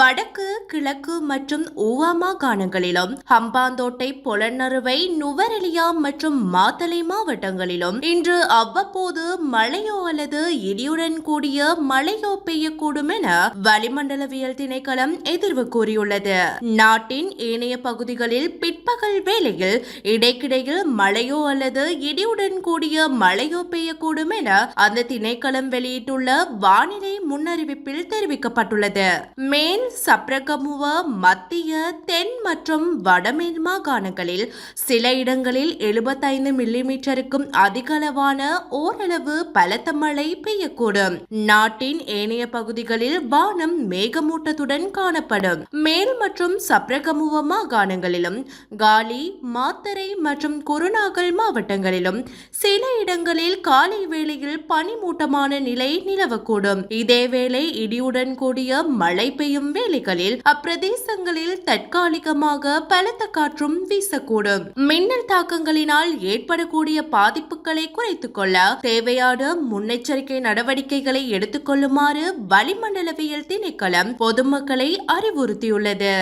வடக்கு கிழக்கு மற்றும் ஊவா மாகாணங்களிலும் ஹம்பாந்தோட்டை பொலன்னறுவை நுவரெலியா மற்றும் மாத்தலை மாவட்டங்களிலும் இன்று அவ்வப்போது மழையோ அல்லது இடியுடன் கூடிய மழையோ பெய்யக்கூடும் என வளிமண்டலவியல் திணைக்களம் எதிர்வு கூறியுள்ளது. நாட்டின் ஏனைய பகுதிகளில் பிற்பகல் வேளையில் இடைக்கிடையில் மழையோ அல்லது இடியுடன் கூடிய மழையோ பெய்யக்கூடும் என அந்த திணைக்களம் வெளியிட்டுள்ள வானிலை முன்னறிவிப்பில் தெரிவிக்கப்பட்டுள்ளது. மேல் சப்ரகமுவ மத்திய தென் மற்றும் வடமேல் மாகாணங்களில் சில இடங்களில் எழுபத்தைந்து மில்லிமீட்டருக்கும் அதிகளவான ஓரளவு பலத்த மழை பெய்யக்கூடும். நாட்டின் ஏனைய பகுதிகளில் வானம் மேகமூட்டத்துடன் காணப்படும். மேல் மற்றும் சப்ரகமுவ மாகாணங்களிலும் காலி மாத்தரை மற்றும் குருநாகல் மாவட்டங்களிலும் சில இடங்களில் காலை வேளையில் பனிமூட்டமான நிலை நிலவக்கூடும். இதேவேளை இடியுடன் கூடிய மழை பெய்யும் வேளைகளில் அப்பிரதேசங்களில் தற்காலிகமாக பலத்த காற்றும் வீசக்கூடும். மின்னல் தாக்கங்களினால் ஏற்படக்கூடிய பாதிப்புகளை குறைத்துக் கொள்ள தேவையான முன்னெச்சரிக்கை நடவடிக்கைகளை எடுத்துக்கொள்ளுமாறு வளிமண்டலவியல் திணைக்களம் பொதுமக்களை அறிவுறுத்தியுள்ளது.